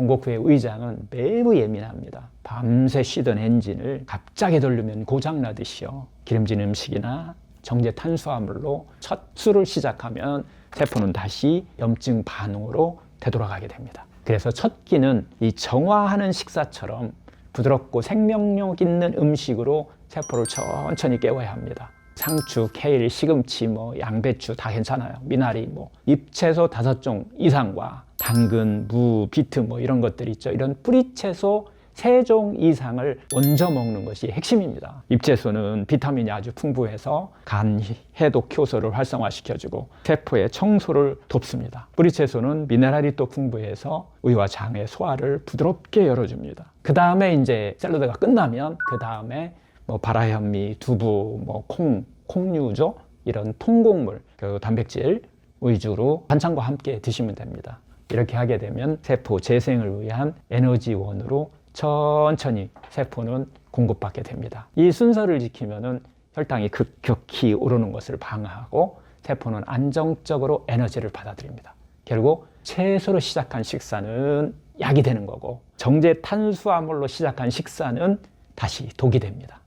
공복 후의 의장은 매우 예민합니다. 밤새 쉬던 엔진을 갑자기 돌리면 고장나듯이요. 기름진 음식이나 정제 탄수화물로 첫 술을 시작하면 세포는 다시 염증 반응으로 되돌아가게 됩니다. 그래서 첫 끼는 이 정화하는 식사처럼 부드럽고 생명력 있는 음식으로 세포를 천천히 깨워야 합니다. 상추, 케일, 시금치, 뭐 양배추 다 괜찮아요. 미나리, 뭐 잎채소 다섯 종 이상과 당근, 무, 비트 뭐 이런 것들 있죠. 이런 뿌리채소 세 종 이상을 얹어 먹는 것이 핵심입니다. 잎채소는 비타민이 아주 풍부해서 간 해독 효소를 활성화시켜주고 세포의 청소를 돕습니다. 뿌리채소는 미네랄이 또 풍부해서 의와 장의 소화를 부드럽게 열어줍니다. 그 다음에 이제 샐러드가 끝나면 그 다음에 뭐 바라현미, 두부, 뭐 콩, 콩류죠 이런 통곡물, 그 단백질 위주로 반찬과 함께 드시면 됩니다. 이렇게 하게 되면 세포 재생을 위한 에너지원으로 천천히 세포는 공급받게 됩니다. 이 순서를 지키면은 혈당이 급격히 오르는 것을 방어하고 세포는 안정적으로 에너지를 받아들입니다. 결국 채소로 시작한 식사는 약이 되는 거고 정제 탄수화물로 시작한 식사는 다시 독이 됩니다.